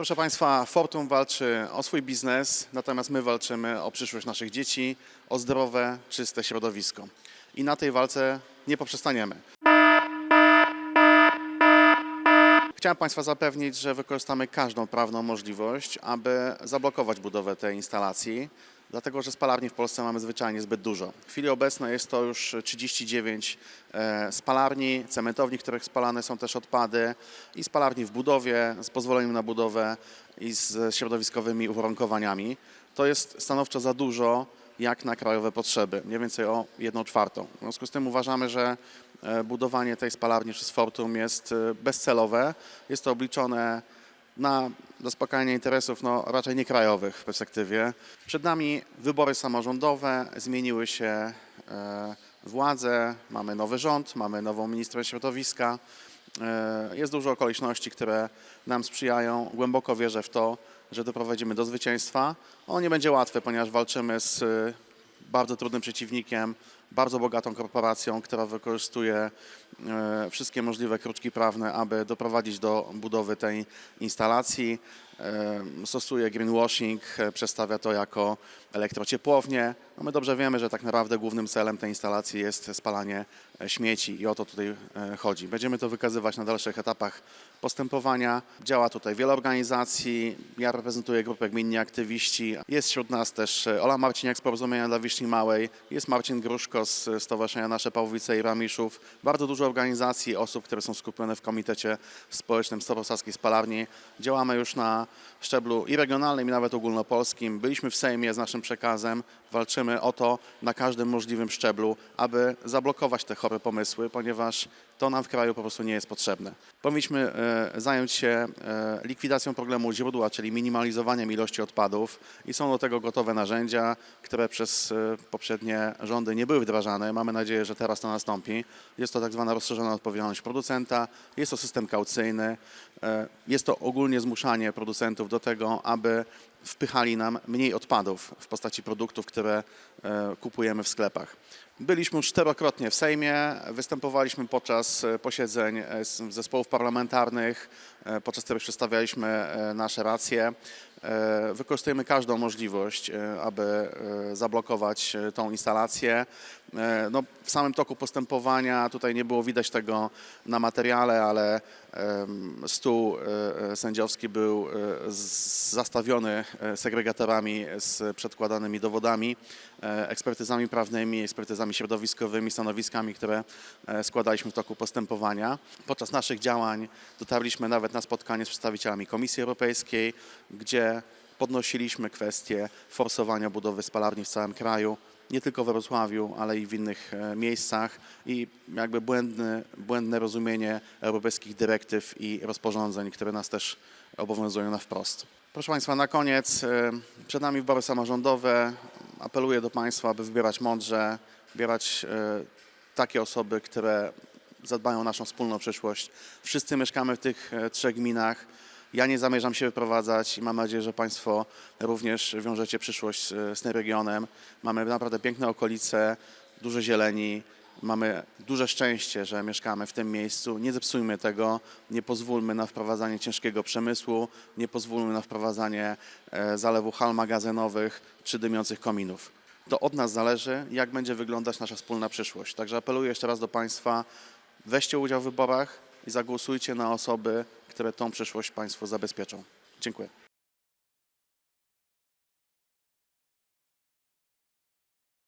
Proszę Państwa, Fortum walczy o swój biznes, natomiast my walczymy o przyszłość naszych dzieci, o zdrowe, czyste środowisko. I na tej walce nie poprzestaniemy. Chciałem Państwa zapewnić, że wykorzystamy każdą prawną możliwość, aby zablokować budowę tej instalacji, dlatego że spalarni w Polsce mamy zwyczajnie zbyt dużo. W chwili obecnej jest to już 39 e, spalarni, cementowni, w których spalane są też odpady i spalarni w budowie z pozwoleniem na budowę i z środowiskowymi uwarunkowaniami. To jest stanowczo za dużo jak na krajowe potrzeby, mniej więcej o 1 czwartą. W związku z tym uważamy, że e, budowanie tej spalarni przez Fortum jest e, bezcelowe. Jest to obliczone na zaspokajanie interesów no, raczej nie krajowych w perspektywie. Przed nami wybory samorządowe, zmieniły się e, władze, mamy nowy rząd, mamy nową ministrę środowiska. E, Jest dużo okoliczności, które nam sprzyjają. Głęboko wierzę w to, że doprowadzimy do zwycięstwa. Ono nie będzie łatwe, ponieważ walczymy z e, bardzo trudnym przeciwnikiem, bardzo bogatą korporacją, która wykorzystuje e, wszystkie możliwe kruczki prawne, aby doprowadzić do budowy tej instalacji. E, Stosuje greenwashing, e, przedstawia to jako elektrociepłownię. No my dobrze wiemy, że tak naprawdę głównym celem tej instalacji jest spalanie śmieci i o to tutaj chodzi. Będziemy to wykazywać na dalszych etapach postępowania. Działa tutaj wiele organizacji. Ja reprezentuję grupę Gminni Aktywiści. Jest wśród nas też Ola Marciniak z Porozumienia dla Wiśni Małej. Jest Marcin Gruszko z Stowarzyszenia Nasze Pawłowice i Ramiszów. Bardzo dużo organizacji, osób, które są skupione w Komitecie Społecznym Starosaskiej Spalarni. Działamy już na szczeblu i regionalnym, i nawet ogólnopolskim. Byliśmy w Sejmie z naszym przekazem. Walczymy o to na każdym możliwym szczeblu, aby zablokować te chore pomysły, ponieważ to nam w kraju po prostu nie jest potrzebne. Powinniśmy e, zająć się e, likwidacją problemu źródła, czyli minimalizowaniem ilości odpadów i są do tego gotowe narzędzia, które przez e, poprzednie rządy nie były wdrażane. Mamy nadzieję, że teraz to nastąpi. Jest to tak zwana rozszerzona odpowiedzialność producenta, jest to system kaucyjny, jest to ogólnie zmuszanie producentów do tego, aby wpychali nam mniej odpadów w postaci produktów, które e, kupujemy w sklepach. Byliśmy już czterokrotnie w Sejmie, występowaliśmy podczas e, posiedzeń e, zespołów parlamentarnych, podczas których przedstawialiśmy e, nasze racje. E, Wykorzystujemy każdą możliwość, e, aby e, zablokować e, tą instalację. E, No, w samym toku postępowania tutaj nie było widać tego na materiale, ale stół e, e, sędziowski był e, zastawiony e, segregatorami z przedkładanymi dowodami, e, ekspertyzami prawnymi, ekspertyzami środowiskowymi, stanowiskami, które e, składaliśmy w toku postępowania. Podczas naszych działań dotarliśmy nawet na spotkanie z przedstawicielami Komisji Europejskiej, gdzie podnosiliśmy kwestię forsowania budowy spalarni w całym kraju nie tylko we Wrocławiu, ale i w innych e, miejscach i jakby błędne, błędne rozumienie europejskich dyrektyw i rozporządzeń, które nas też obowiązują na wprost. Proszę Państwa, na koniec e, przed nami wybory samorządowe. Apeluję do Państwa, aby wybierać mądrze, wybierać e, takie osoby, które zadbają o naszą wspólną przyszłość. Wszyscy mieszkamy w tych e, trzech gminach. Ja nie zamierzam się wyprowadzać i mam nadzieję, że Państwo również wiążecie przyszłość z, z tym regionem. Mamy naprawdę piękne okolice, dużo zieleni, mamy duże szczęście, że mieszkamy w tym miejscu. Nie zepsujmy tego, nie pozwólmy na wprowadzanie ciężkiego przemysłu, nie pozwólmy na wprowadzanie e, zalewu hal magazynowych czy dymiących kominów. To od nas zależy, jak będzie wyglądać nasza wspólna przyszłość. Także apeluję jeszcze raz do Państwa, weźcie udział w wyborach i zagłosujcie na osoby, które tą przyszłość Państwu zabezpieczą. Dziękuję.